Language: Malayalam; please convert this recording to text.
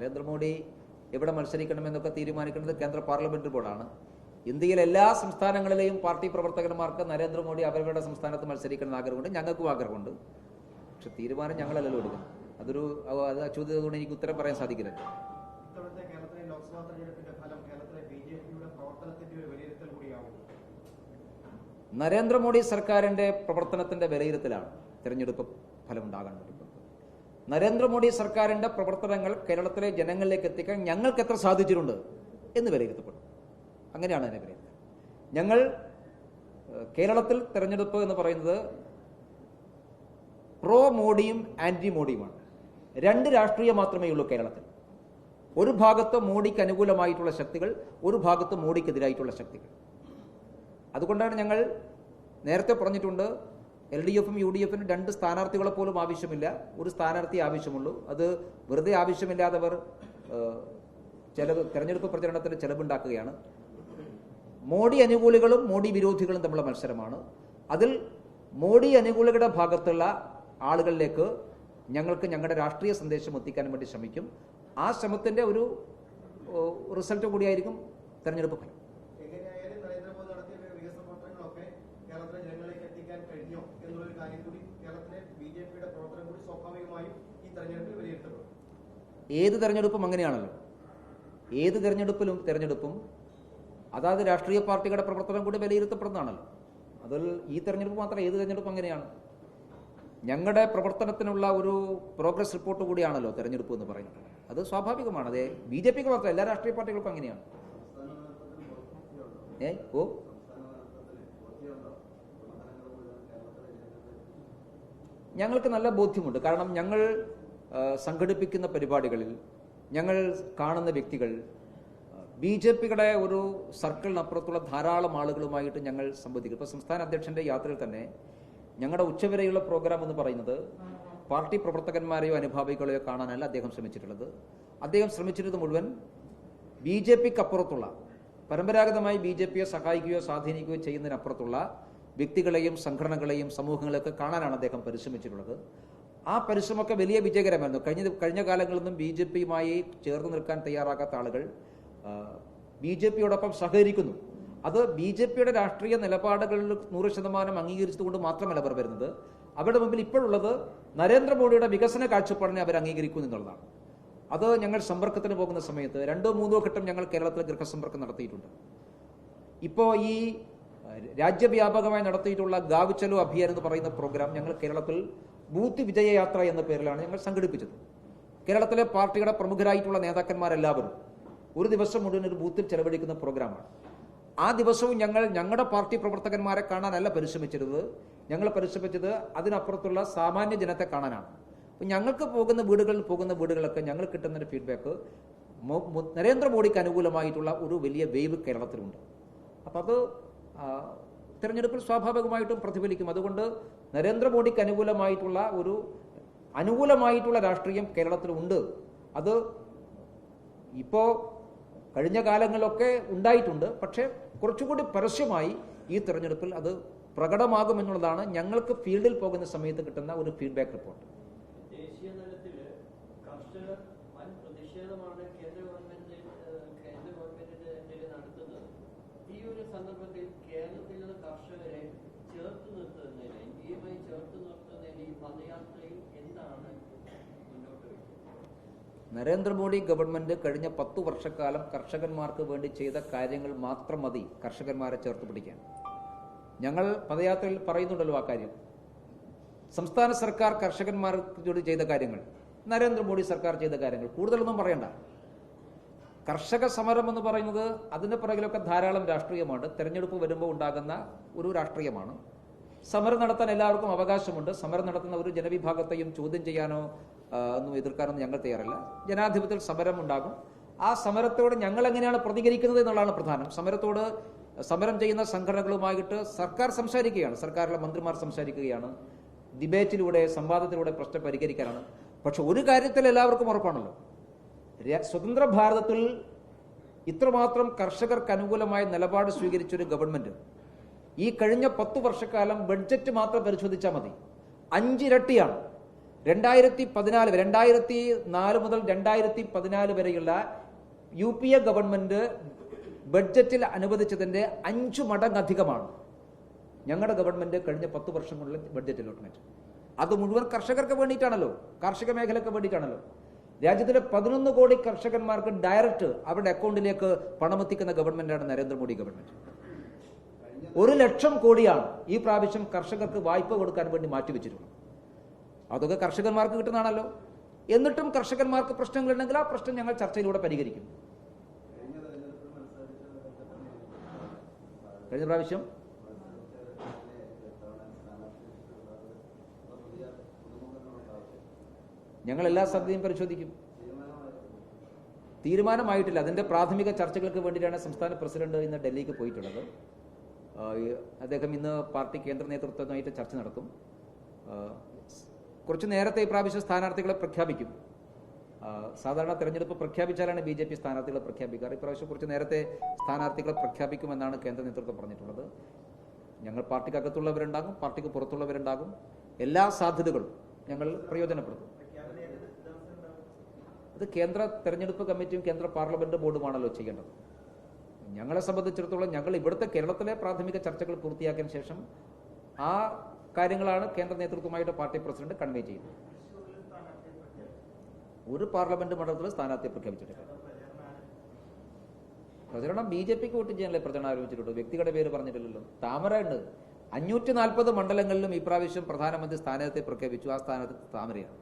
നരേന്ദ്രമോദി എവിടെ മത്സരിക്കണമെന്നൊക്കെ തീരുമാനിക്കുന്നത് കേന്ദ്ര പാർലമെന്റ് ബോർഡാണ്. ഇന്ത്യയിലെ എല്ലാ സംസ്ഥാനങ്ങളിലെയും പാർട്ടി പ്രവർത്തകന്മാർക്ക് നരേന്ദ്രമോദി അവരുടെ സംസ്ഥാനത്ത് മത്സരിക്കണമെന്ന് ആഗ്രഹമുണ്ട്. ഞങ്ങൾക്കും ആഗ്രഹമുണ്ട്. പക്ഷെ തീരുമാനം ഞങ്ങളല്ലല്ലോ എടുക്കുന്നത്. അതൊരു അത് ചോദ്യത്തോട് എനിക്ക് ഉത്തരം പറയാൻ സാധിക്കില്ല. നരേന്ദ്രമോദി സർക്കാരിന്റെ പ്രവർത്തനത്തിന്റെ വിലയിരുത്തലാണ് തിരഞ്ഞെടുപ്പ് ഫലം ഉണ്ടാകാൻ വേണ്ടി. നരേന്ദ്രമോദി സർക്കാരിന്റെ പ്രവർത്തനങ്ങൾ കേരളത്തിലെ ജനങ്ങളിലേക്ക് എത്തിക്കാൻ ഞങ്ങൾക്ക് എത്ര സാധിച്ചിട്ടുണ്ട് എന്ന് വിലയിരുത്തപ്പെടും. അങ്ങനെയാണ് അതിനെ വിലയിരുത്തൽ. ഞങ്ങൾ കേരളത്തിൽ തെരഞ്ഞെടുപ്പ് എന്ന് പറയുന്നത് പ്രോ മോഡിയും ആന്റി മോഡിയുമാണ്. രണ്ട് രാഷ്ട്രീയം മാത്രമേ ഉള്ളൂ കേരളത്തിൽ. ഒരു ഭാഗത്ത് മോഡിക്ക് അനുകൂലമായിട്ടുള്ള ശക്തികൾ ഒരു ഭാഗത്ത് മോഡിക്കെതിരായിട്ടുള്ള ശക്തികൾ. അതുകൊണ്ടാണ് ഞങ്ങൾ നേരത്തെ പറഞ്ഞിട്ടുണ്ട് എൽ ഡി എഫും യു ഡി എഫിനും രണ്ട് സ്ഥാനാർത്ഥികളെ പോലും ആവശ്യമില്ല. ഒരു സ്ഥാനാർത്ഥി ആവശ്യമുള്ളൂ. അത് വെറുതെ ആവശ്യമില്ലാത്തവർ ചെലവ് തെരഞ്ഞെടുപ്പ് പ്രചരണത്തിന് ചെലവുണ്ടാക്കുകയാണ്. മോഡി അനുകൂലികളും മോഡി വിരോധികളും തമ്മിലുള്ള മത്സരമാണ്. അതിൽ മോഡി അനുകൂലികളുടെ ഭാഗത്തുള്ള ആളുകളിലേക്ക് ഞങ്ങൾക്ക് ഞങ്ങളുടെ രാഷ്ട്രീയ സന്ദേശം എത്തിക്കാൻ വേണ്ടി ശ്രമിക്കും. ആ ശ്രമത്തിന്റെ ഒരു റിസൾട്ട് കൂടിയായിരിക്കും തെരഞ്ഞെടുപ്പ് ഫലം എങ്ങനെയായാലും നരേന്ദ്രമോദി നടത്തിയ വികസന പ്രവർത്തനങ്ങളൊക്കെ കേരളത്തിലെ ജനങ്ങളിലേക്ക് എത്തിക്കാൻ കഴിഞ്ഞോ എന്നുള്ളൊരു കാര്യം കൂടി കേരളത്തിലെ ബി ജെ പിയുടെ പ്രവർത്തനം കൂടി സ്വാഭാവികമായും ഈ തെരഞ്ഞെടുപ്പിൽ വിലയിരുത്തപ്പെടും ഏത് തെരഞ്ഞെടുപ്പും അങ്ങനെയാണല്ലോ. ഏത് തെരഞ്ഞെടുപ്പിലും തെരഞ്ഞെടുപ്പും അതാത് രാഷ്ട്രീയ പാർട്ടികളുടെ പ്രവർത്തനം കൂടി വിലയിരുത്തപ്പെടുന്നതാണല്ലോ. അതിൽ ഈ തെരഞ്ഞെടുപ്പ് മാത്രം ഏത് തെരഞ്ഞെടുപ്പും അങ്ങനെയാണ്. ഞങ്ങളുടെ പ്രവർത്തനത്തിനുള്ള ഒരു പ്രോഗ്രസ് റിപ്പോർട്ട് കൂടിയാണല്ലോ തെരഞ്ഞെടുപ്പ് എന്ന് പറയുന്നത്. അത് സ്വാഭാവികമാണ്. അതെ ബി ജെ പിക്ക് മാത്രം എല്ലാ രാഷ്ട്രീയ പാർട്ടികൾക്കും അങ്ങനെയാണ്. ഏ ഓ? ഞങ്ങൾക്ക് നല്ല ബോധ്യമുണ്ട്. കാരണം ഞങ്ങൾ സംഘടിപ്പിക്കുന്ന പരിപാടികളിൽ ഞങ്ങൾ കാണുന്ന വ്യക്തികൾ ബി ജെ പിയുടെ ഒരു സർക്കിളിനപ്പുറത്തുള്ള ധാരാളം ആളുകളുമായിട്ട് ഞങ്ങൾ സംവദിക്കും. ഇപ്പോൾ സംസ്ഥാന അധ്യക്ഷന്റെ യാത്രയിൽ തന്നെ ഞങ്ങളുടെ ഉച്ചവരെയുള്ള പ്രോഗ്രാം എന്ന് പറയുന്നത് പാർട്ടി പ്രവർത്തകന്മാരെയോ അനുഭാവികളെയോ കാണാനല്ല അദ്ദേഹം ശ്രമിച്ചിട്ടുള്ളത്. അദ്ദേഹം ശ്രമിച്ചിരുന്നത് മുഴുവൻ ബി ജെ പിക്ക് അപ്പുറത്തുള്ള പരമ്പരാഗതമായി ബി ജെ പിയെ സഹായിക്കുകയോ സ്വാധീനിക്കുകയോ ചെയ്യുന്നതിനപ്പുറത്തുള്ള വ്യക്തികളെയും സംഘടനകളെയും സമൂഹങ്ങളെയൊക്കെ കാണാനാണ് അദ്ദേഹം പരിശ്രമിച്ചിട്ടുള്ളത്. ആ പരിശ്രമമൊക്കെ വലിയ വിജയകരമായിരുന്നു. കഴിഞ്ഞ കഴിഞ്ഞ കാലങ്ങളിലൊന്നും ബി ജെ പിയുമായി ചേർന്ന് നിൽക്കാൻ തയ്യാറാകാത്ത ആളുകൾ ബി ജെ പിയോടൊപ്പം സഹകരിക്കുന്നു. അത് ബി ജെ പിയുടെ രാഷ്ട്രീയ നിലപാടുകളിൽ നൂറ് ശതമാനം അംഗീകരിച്ചതുകൊണ്ട് മാത്രമല്ല അവർ വരുന്നത്. അവരുടെ മുമ്പിൽ ഇപ്പോഴുള്ളത് നരേന്ദ്രമോദിയുടെ വികസന കാഴ്ചപ്പാടിനെ അവർ അംഗീകരിക്കുന്നു എന്നുള്ളതാണ്. അത് ഞങ്ങൾ സമ്പർക്കത്തിന് പോകുന്ന സമയത്ത് രണ്ടോ മൂന്നോ ഘട്ടം ഞങ്ങൾ കേരളത്തിൽ ഗൃഹസമ്പർക്കം നടത്തിയിട്ടുണ്ട്. ഇപ്പോൾ ഈ രാജ്യവ്യാപകമായി നടത്തിയിട്ടുള്ള ഗാവിച്ചലോ അഭിയാൻ എന്ന് പറയുന്ന പ്രോഗ്രാം ഞങ്ങൾ കേരളത്തിൽ ബൂത്ത് വിജയയാത്ര എന്ന പേരിലാണ് ഞങ്ങൾ സംഘടിപ്പിച്ചത്. കേരളത്തിലെ പാർട്ടിയുടെ പ്രമുഖരായിട്ടുള്ള നേതാക്കന്മാരെല്ലാവരും ഒരു ദിവസം മുഴുവൻ ഒരു ബൂത്തിൽ ചെലവഴിക്കുന്ന പ്രോഗ്രാമാണ്. ആ ദിവസവും ഞങ്ങൾ ഞങ്ങളുടെ പാർട്ടി പ്രവർത്തകന്മാരെ കാണാനല്ല പരിശ്രമിച്ചിരുന്നത്. ഞങ്ങൾ പരിശ്രമിച്ചത് അതിനപ്പുറത്തുള്ള സാമാന്യ ജനത്തെ കാണാനാണ്. അപ്പം ഞങ്ങൾക്ക് പോകുന്ന വീടുകളിൽ പോകുന്ന വീടുകളൊക്കെ ഞങ്ങൾ കിട്ടുന്നൊരു ഫീഡ്ബാക്ക് നരേന്ദ്രമോദിക്ക് അനുകൂലമായിട്ടുള്ള ഒരു വലിയ വേവ് കേരളത്തിലുണ്ട്. അപ്പം അത് തെരഞ്ഞെടുപ്പിൽ സ്വാഭാവികമായിട്ടും പ്രതിഫലിക്കും. അതുകൊണ്ട് നരേന്ദ്രമോദിക്ക് അനുകൂലമായിട്ടുള്ള ഒരു അനുകൂലമായിട്ടുള്ള രാഷ്ട്രീയം കേരളത്തിലുണ്ട് അത് ഇപ്പോൾ കഴിഞ്ഞ കാലങ്ങളിലൊക്കെ ഉണ്ടായിട്ടുണ്ട്. പക്ഷേ കുറച്ചുകൂടി പരസ്യമായി ഈ തിരഞ്ഞെടുപ്പിൽ അത് പ്രകടമാകുമെന്നുള്ളതാണ് ഞങ്ങൾക്ക് ഫീൽഡിൽ പോകുന്ന സമയത്ത് കിട്ടുന്ന ഒരു ഫീഡ്ബാക്ക് റിപ്പോർട്ട്. നരേന്ദ്രമോദി ഗവൺമെന്റ് കഴിഞ്ഞ പത്തു വർഷക്കാലം കർഷകന്മാർക്ക് വേണ്ടി ചെയ്ത കാര്യങ്ങൾ മാത്രം മതി കർഷകന്മാരെ ചേർത്ത് പിടിക്കാൻ. ഞങ്ങൾ പദയാത്രയിൽ പറയുന്നുണ്ടല്ലോ ആ കാര്യം. സംസ്ഥാന സർക്കാർ കർഷകന്മാർക്ക് വേണ്ടി ചെയ്ത കാര്യങ്ങൾ നരേന്ദ്രമോദി സർക്കാർ ചെയ്ത കാര്യങ്ങൾ. കൂടുതലൊന്നും പറയണ്ട. കർഷക സമരം എന്ന് പറയുന്നത് അതിന്റെ പുറകിലൊക്കെ ധാരാളം രാഷ്ട്രീയമാണ്. തെരഞ്ഞെടുപ്പ് വരുമ്പോൾ ഉണ്ടാകുന്ന ഒരു രാഷ്ട്രീയമാണ്. സമരം നടത്താൻ എല്ലാവർക്കും അവകാശമുണ്ട്. സമരം നടത്തുന്ന ഒരു ജനവിഭാഗത്തെയും ചോദ്യം ചെയ്യാനോ ഒന്നും എതിർക്കാനൊന്നും ഞങ്ങൾ തയ്യാറല്ല. ജനാധിപത്യത്തിൽ സമരം ഉണ്ടാകും. ആ സമരത്തോട് ഞങ്ങൾ എങ്ങനെയാണ് പ്രതികരിക്കുന്നത് എന്നുള്ളതാണ് പ്രധാനം. സമരത്തോട് സമരം ചെയ്യുന്ന സംഘടനകളുമായിട്ട് സർക്കാർ സംസാരിക്കുകയാണ്. സർക്കാരിലെ മന്ത്രിമാർ സംസാരിക്കുകയാണ്. ഡിബേറ്റിലൂടെ സംവാദത്തിലൂടെ പ്രശ്നം പരിഹരിക്കാനാണ്. പക്ഷെ ഒരു കാര്യത്തിൽ എല്ലാവർക്കും ഉറപ്പാണല്ലോ. സ്വതന്ത്ര ഭാരതത്തിൽ ഇത്രമാത്രം കർഷകർക്ക് അനുകൂലമായ നിലപാട് സ്വീകരിച്ചൊരു ഗവൺമെന്റ് ഈ കഴിഞ്ഞ പത്തു വർഷക്കാലം ബഡ്ജറ്റ് മാത്രം പരിശോധിച്ചാൽ മതി. അഞ്ചിരട്ടിയാണ്. രണ്ടായിരത്തി പതിനാല് രണ്ടായിരത്തി നാല് മുതൽ രണ്ടായിരത്തി പതിനാല് വരെയുള്ള യു പി എ ഗവൺമെന്റ് ബഡ്ജറ്റിൽ അനുവദിച്ചതിന്റെ അഞ്ചു മടങ്ങധികമാണ് ഞങ്ങളുടെ ഗവൺമെന്റ് കഴിഞ്ഞ പത്ത് വർഷം കൊണ്ടുള്ള ബഡ്ജറ്റ് അലോട്ട്മെന്റ് അത് മുഴുവൻ കർഷകർക്ക് വേണ്ടിയിട്ടാണല്ലോ. കാർഷിക മേഖലയ്ക്ക് വേണ്ടിയിട്ടാണല്ലോ. രാജ്യത്തിലെ പതിനൊന്ന് കോടി കർഷകന്മാർക്ക് ഡയറക്റ്റ് അവരുടെ അക്കൗണ്ടിലേക്ക് പണമെത്തിക്കുന്ന ഗവൺമെന്റാണ് നരേന്ദ്രമോദി ഗവൺമെന്റ്. ഒരു ലക്ഷം കോടിയാണ് ഈ പ്രാവശ്യം കർഷകർക്ക് വായ്പ കൊടുക്കാൻ വേണ്ടി മാറ്റിവെച്ചിട്ടുള്ളത്. അതൊക്കെ കർഷകന്മാർക്ക് കിട്ടുന്നതാണല്ലോ. എന്നിട്ടും കർഷകന്മാർക്ക് പ്രശ്നങ്ങളുണ്ടെങ്കിൽ ആ പ്രശ്നം ഞങ്ങൾ ചർച്ചയിലൂടെ പരിഹരിക്കും. കഴിഞ്ഞ പ്രാവശ്യം? ഞങ്ങൾ എല്ലാ സാധ്യതയും പരിശോധിക്കും. തീരുമാനമായിട്ടില്ല. അതിന്റെ പ്രാഥമിക ചർച്ചകൾക്ക് വേണ്ടിയിട്ടാണ് സംസ്ഥാന പ്രസിഡന്റ് ഇന്ന് ഡൽഹിക്ക് പോയിട്ടുള്ളത്. അദ്ദേഹം ഇന്ന് പാർട്ടി കേന്ദ്ര നേതൃത്വവുമായിട്ട് ചർച്ച നടത്തും. കുറച്ച് നേരത്തെ ഈ പ്രാവശ്യം സ്ഥാനാർത്ഥികളെ പ്രഖ്യാപിക്കും. സാധാരണ തെരഞ്ഞെടുപ്പ് പ്രഖ്യാപിച്ചാലാണ് ബി ജെ പി സ്ഥാനാർത്ഥികളെ പ്രഖ്യാപിക്കാറ്. ഇപ്രാവശ്യം കുറച്ച് നേരത്തെ സ്ഥാനാർത്ഥികളെ പ്രഖ്യാപിക്കുമെന്നാണ് കേന്ദ്ര നേതൃത്വം പറഞ്ഞിട്ടുള്ളത്. ഞങ്ങൾ പാർട്ടിക്കകത്തുള്ളവരുണ്ടാകും പാർട്ടിക്ക് പുറത്തുള്ളവരുണ്ടാകും. എല്ലാ സാധ്യതകളും ഞങ്ങൾ പ്രയോജനപ്പെടുത്തും. അത് കേന്ദ്ര തെരഞ്ഞെടുപ്പ് കമ്മിറ്റിയും കേന്ദ്ര പാർലമെന്റ് ബോർഡുമാണല്ലോ ചെയ്യേണ്ടത്. ഞങ്ങളെ സംബന്ധിച്ചിടത്തോളം ഞങ്ങൾ ഇവിടുത്തെ കേരളത്തിലെ പ്രാഥമിക ചർച്ചകൾ പൂർത്തിയാക്കിയതിനു ശേഷം ആ കാര്യങ്ങളാണ് കേന്ദ്ര നേതൃത്വമായിട്ട് പാർട്ടി പ്രസിഡന്റ് കൺവേ ചെയ്യുന്നത്. ഒരു പാർലമെന്റ് മണ്ഡലത്തിൽ സ്ഥാനാർത്ഥിയെ പ്രഖ്യാപിച്ചിട്ടില്ല. പ്രചരണം ബി ജെ പിക്ക് വോട്ട് ചെയ്യാനല്ലേ പ്രചരണം ആരംഭിച്ചിട്ടുള്ളൂ വ്യക്തികളുടെ പേര് പറഞ്ഞിട്ടില്ലല്ലോ. താമര ഉണ്ട് അഞ്ഞൂറ്റി നാൽപ്പത് മണ്ഡലങ്ങളിലും ഇപ്രാവശ്യം പ്രധാനമന്ത്രി സ്ഥാനത്തെ പ്രഖ്യാപിച്ചു. ആ സ്ഥാനത്ത് താമരയാണ്.